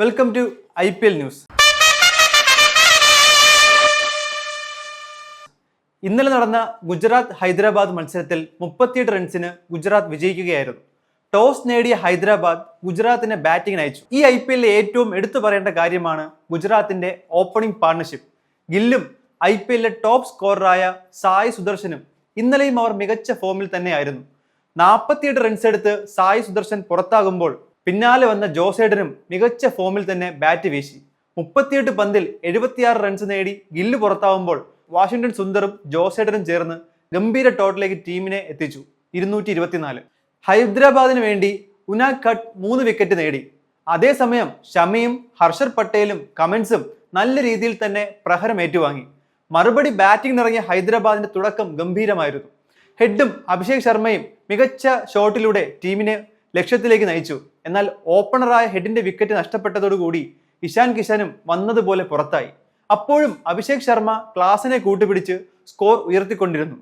Welcome to I P L news. ഇന്നലെ നടന്ന ഗുജറാത്ത് ഹൈദരാബാദ് മത്സരത്തിൽ മുപ്പത്തിയെട്ട് റൺസിന് ഗുജറാത്ത് വിജയിക്കുകയായിരുന്നു. ടോസ് നേടിയ ഹൈദരാബാദ് ഗുജറാത്തിനെ ബാറ്റിംഗിന് അയച്ചു. ഈ ഐ പി എല്ലിലെ ഏറ്റവും എടുത്തു പറയേണ്ട കാര്യമാണ് ഗുജറാത്തിന്റെ ഓപ്പണിംഗ് പാർട്ണർഷിപ്പ്. ഗില്ലും ഐ പി എല്ലിലെ ടോപ്പ് സ്കോററായ സായ് സുദർശനും ഇന്നലെയും അവർ മികച്ച ഫോമിൽ തന്നെയായിരുന്നു. നാൽപ്പത്തിയെട്ട് റൺസ് എടുത്ത് സായ് സുദർശൻ പുറത്താകുമ്പോൾ പിന്നാലെ വന്ന ജോസേഡനും മികച്ച ഫോമിൽ തന്നെ ബാറ്റ് വീശി. മുപ്പത്തിയെട്ട് പന്തിൽ എഴുപത്തിയാറ് റൺസ് നേടി ഗില്ല് പുറത്താവുമ്പോൾ വാഷിംഗ്ടൺ സുന്ദറും ജോസേഡനും ചേർന്ന് ഗംഭീര ടോട്ടലിലേക്ക് ടീമിനെ എത്തിച്ചു. ഇരുന്നൂറ്റി ഇരുപത്തിനാല് ഹൈദരാബാദിന് വേണ്ടി ഉനാ ഖട്ട് മൂന്ന് വിക്കറ്റ് നേടി. അതേസമയം ഷമിയും ഹർഷർ പട്ടേലും കമൻസും നല്ല രീതിയിൽ തന്നെ പ്രഹരം ഏറ്റുവാങ്ങി. മറുപടി ബാറ്റിംഗ് ഇറങ്ങിയ ഹൈദരാബാദിന്റെ തുടക്കം ഗംഭീരമായിരുന്നു. ഹെഡും അഭിഷേക് ശർമ്മയും മികച്ച ഷോട്ടിലൂടെ ടീമിനെ ലക്ഷ്യത്തിലേക്ക് നയിച്ചു. എന്നാൽ ഓപ്പണറായ ഹെഡിന്റെ വിക്കറ്റ് നഷ്ടപ്പെട്ടതോടുകൂടി ഇഷാൻ കിഷാനും വന്നതുപോലെ പുറത്തായി. അപ്പോഴും അഭിഷേക് ശർമ്മ ക്ലാസിനെ കൂട്ടുപിടിച്ച് സ്കോർ ഉയർത്തിക്കൊണ്ടിരുന്നു.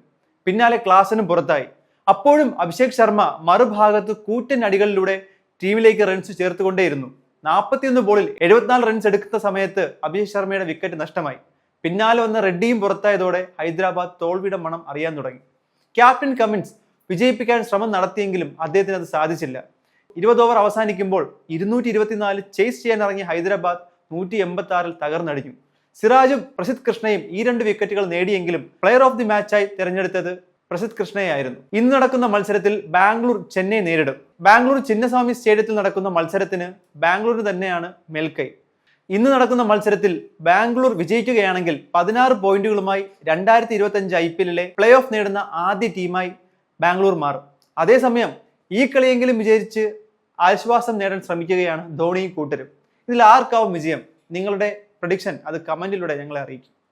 പിന്നാലെ ക്ലാസിനും പുറത്തായി. അപ്പോഴും അഭിഷേക് ശർമ്മ മറുഭാഗത്ത് കൂറ്റൻ അടികളിലൂടെ ടീമിലേക്ക് റൺസ് ചേർത്തുകൊണ്ടേയിരുന്നു. നാൽപ്പത്തിയൊന്ന് ബോളിൽ എഴുപത്തിനാല് റൺസ് എടുക്കുന്ന സമയത്ത് അഭിഷേക് ശർമ്മയുടെ വിക്കറ്റ് നഷ്ടമായി. പിന്നാലെ വന്ന റെഡ്ഡിയും പുറത്തായതോടെ ഹൈദരാബാദ് തോൽവിയുടെ മണം അറിയാൻ തുടങ്ങി. ക്യാപ്റ്റൻ കമിൻസ് വിജയിപ്പിക്കാൻ ശ്രമം നടത്തിയെങ്കിലും അദ്ദേഹത്തിന് അത് സാധിച്ചില്ല. ഇരുപത് ഓവർ അവസാനിക്കുമ്പോൾ ഇരുന്നൂറ്റി ഇരുപത്തിനാല് ചേസ് ചെയ്യാൻ ഇറങ്ങിയ ഹൈദരാബാദ് നൂറ്റി എൺപത്തി ആറിൽ തകർന്നടിഞ്ഞു. സിറാജും പ്രസിദ്ധ് കൃഷ്ണയും ഈ രണ്ട് വിക്കറ്റുകൾ നേടിയെങ്കിലും പ്ലെയർ ഓഫ് ദി മാച്ചായി തിരഞ്ഞെടുത്തത് പ്രസിദ്ധ് കൃഷ്ണയായിരുന്നു ഇന്ന് നടക്കുന്ന മത്സരത്തിൽ ബാംഗ്ലൂർ ചെന്നൈ നേരിടും. ബാംഗ്ലൂർ ചിന്നസ്വാമി സ്റ്റേഡിയത്തിൽ നടക്കുന്ന മത്സരത്തിന് ബാംഗ്ലൂർ തന്നെയാണ് മെൽക്കൈ. ഇന്ന് നടക്കുന്ന മത്സരത്തിൽ ബാംഗ്ലൂർ വിജയിക്കുകയാണെങ്കിൽ പതിനാറ് പോയിന്റുകളുമായി രണ്ടായിരത്തി ഇരുപത്തി അഞ്ച് ഐ പി എല്ലിലെ പ്ലേ ഓഫ് നേടുന്ന ആദ്യ ടീമായി ബാംഗ്ലൂർ മാറും. അതേസമയം ഈ കളിയെങ്കിലും വിജയിച്ച് ആശ്വാസം നേടാൻ ശ്രമിക്കുകയാണ് ധോണിയും കൂട്ടരും. ഇതിൽ ആർക്കാവും വിജയം? നിങ്ങളുടെ പ്രഡിക്ഷൻ അത് കമന്റിലൂടെ ഞങ്ങളെ അറിയിക്കും.